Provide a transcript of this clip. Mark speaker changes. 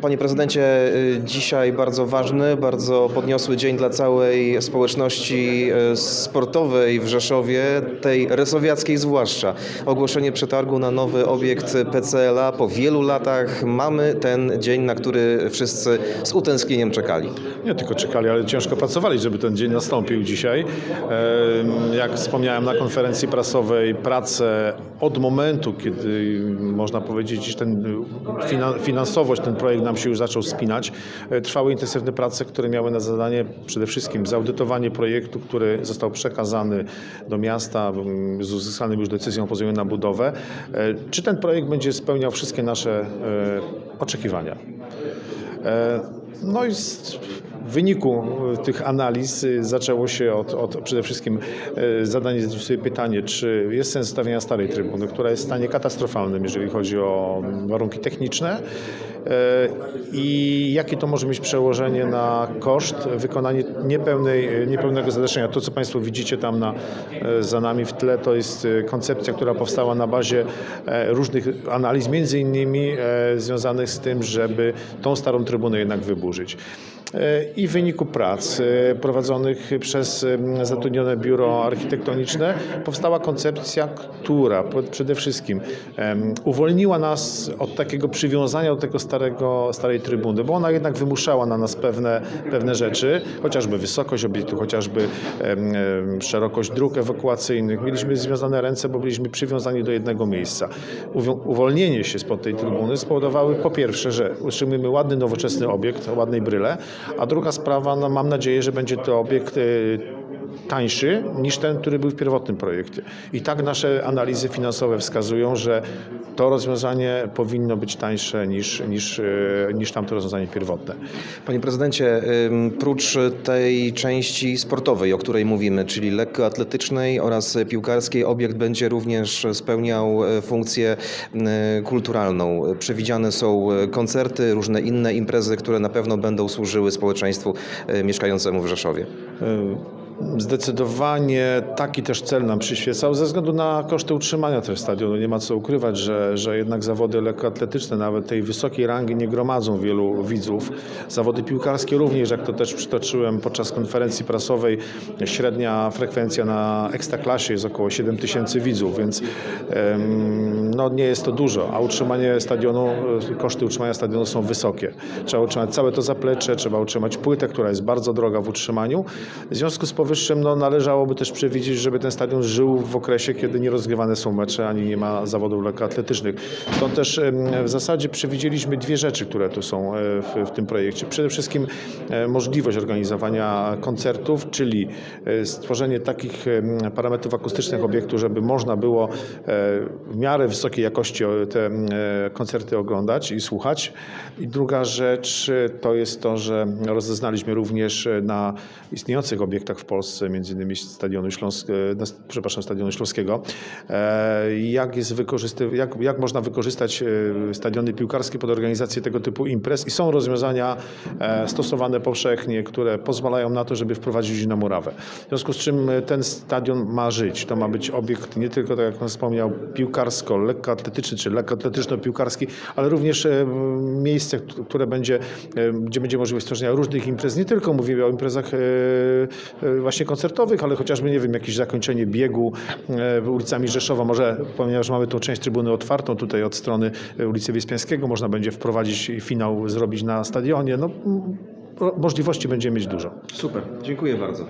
Speaker 1: Panie prezydencie, y, dzisiaj bardzo ważny, bardzo podniosły dzień dla całej społeczności y, sportowej w Rzeszowie, tej resowiackiej zwłaszcza. Ogłoszenie przetargu na nowy obiekt PCLA. Po wielu latach mamy ten dzień, na który wszyscy z utęsknieniem czekali.
Speaker 2: Nie tylko czekali, ale ciężko pracowali, żeby ten dzień nastąpił dzisiaj. Jak wspomniałem na konferencji prasowej, pracę od momentu, kiedy można powiedzieć, iż ten fina- finansowość, ten projekt nam się już zaczął spinać, e, trwały intensywne prace, które miały na zadanie przede wszystkim zaudytowanie projektu, który został przekazany do miasta z uzyskanym już decyzją o pozwoleniu na budowę. E, Czy ten projekt będzie spełniał wszystkie nasze e, oczekiwania? No i w wyniku tych analiz zaczęło się od, od przede wszystkim zadanie sobie pytanie, czy jest sens stawiania starej trybuny, która jest w stanie katastrofalnym, jeżeli chodzi o warunki techniczne i jakie to może mieć przełożenie na koszt wykonania niepełnej, niepełnego zadaszenia. To, co Państwo widzicie tam na, e, za nami w tle, to jest e, koncepcja, która powstała na bazie e, różnych analiz, między innymi e, związanych z tym, żeby tą starą trybunę jednak wyburzyć. E, I w wyniku prac e, prowadzonych przez zatrudnione biuro architektoniczne powstała koncepcja, która przede wszystkim uwolniła nas od takiego przywiązania do tego starego, starej trybuny, bo ona jednak wymuszała na nas pewne, pewne rzeczy, chociażby wysokość obiektu, chociażby em, szerokość dróg ewakuacyjnych. Mieliśmy związane ręce, bo byliśmy przywiązani do jednego miejsca. Uwo- Uwolnienie się spod tej trybuny spowodowały po pierwsze, że utrzymujemy ładny, nowoczesny obiekt ładnej bryle, a druga sprawa, no mam nadzieję, że będzie to obiekt y, tańszy niż ten, który był w pierwotnym projekcie. I tak nasze analizy finansowe wskazują, że to rozwiązanie powinno być tańsze niż, niż, y, niż tamto rozwiązanie pierwotne.
Speaker 1: Panie prezydencie, prócz tej części sportowej, o której mówimy, czyli lekkoatletycznej oraz piłkarskiej, obiekt będzie również spełniał e, funkcję e, kulturalną. Przewidziane są e, koncerty, różne inne imprezy, które na pewno będą służyły społeczeństwu e, mieszkającemu w Rzeszowie.
Speaker 2: Zdecydowanie taki też cel nam przyświecał ze względu na koszty utrzymania też stadionu. Nie ma co ukrywać, że, że jednak zawody lekkoatletyczne, nawet tej wysokiej rangi nie gromadzą wielu widzów. Zawody piłkarskie również, jak to też przytoczyłem podczas konferencji prasowej, średnia frekwencja na ekstraklasie jest około 7 tysięcy widzów, więc no, nie jest to dużo, a utrzymanie stadionu, koszty utrzymania stadionu są wysokie. Trzeba utrzymać całe to zaplecze, trzeba utrzymać płytę, która jest bardzo droga w utrzymaniu. W związku z powyższym no, należałoby też przewidzieć, żeby ten stadion żył w okresie, kiedy nie rozgrywane są mecze, ani nie ma zawodów lekkoatletycznych. Stąd też w zasadzie przewidzieliśmy dwie rzeczy, które tu są e, w, w tym projekcie. Przede wszystkim e, możliwość organizowania koncertów, czyli e, stworzenie takich parametrów akustycznych obiektu, żeby można było w miarę wysokiej jakości te koncerty oglądać i słuchać. I druga rzecz to jest to, że rozeznaliśmy również na istniejących obiektach w Polsce, między innymi stadionu Śląsk, e, przepraszam, stadionu Śląskiego, e, jak, jest wykorzysty, jak, jak można wykorzystać e, stadiony piłkarskie pod organizację tego typu imprez i są rozwiązania stosowane powszechnie, które pozwalają na to, żeby wprowadzić ludzi na murawę. W związku z czym ten stadion ma żyć. To ma być obiekt nie tylko, tak jak pan wspomniał, piłkarsko, lekkoatletyczny czy lekkoatletyczno-piłkarski, ale również miejsce, które będzie, gdzie będzie możliwość stworzenia różnych imprez. Nie tylko mówimy o imprezach właśnie koncertowych, ale chociażby, nie wiem, jakieś zakończenie biegu e, ulicami Rzeszowa. Może, ponieważ mamy tą część trybuny otwartą tutaj od strony e, ulicy Wyspiańskiego, można będzie wprowadzić finał, zrobić na stadionie. No, możliwości będziemy mieć dużo.
Speaker 1: Super, dziękuję bardzo.